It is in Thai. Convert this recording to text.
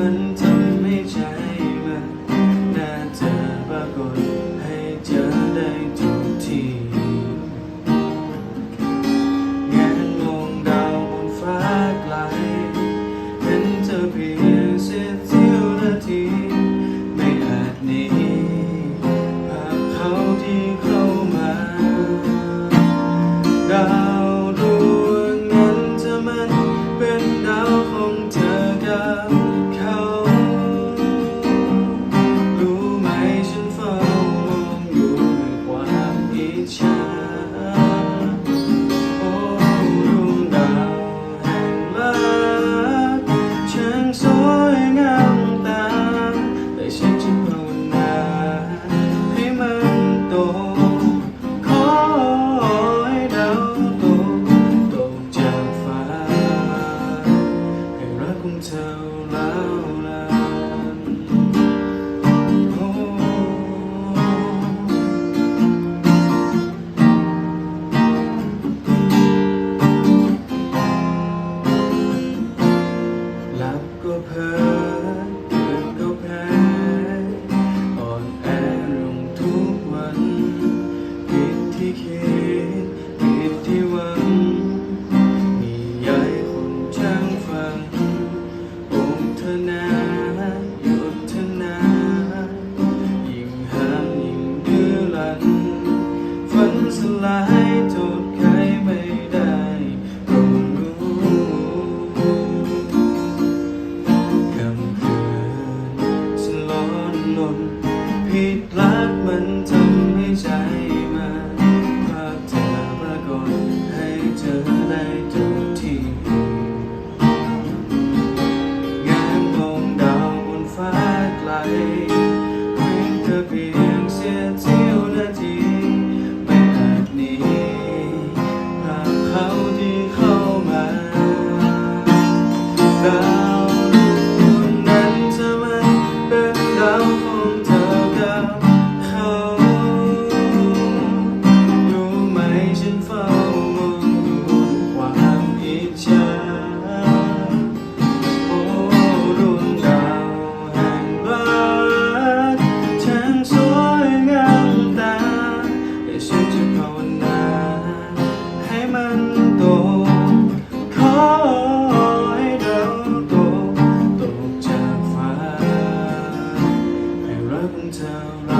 mình โอ้ดวงดาวแห่งรักช่างสวยงาตาแต่ฉันจะภาวนาให้มันโตขอให้ดาวโตตกจากฟ้าให้รักของเธอแล้ว ที่คิดผิดที่หวัง มีย้ายคนช่างฟังองค์ธนาหยุดธนายิ่งห้ามยิ่งดื้อรั้นฝันสลายโทษใครไม่ได้คงรู้คำเผิดพลาดมันทำ be down.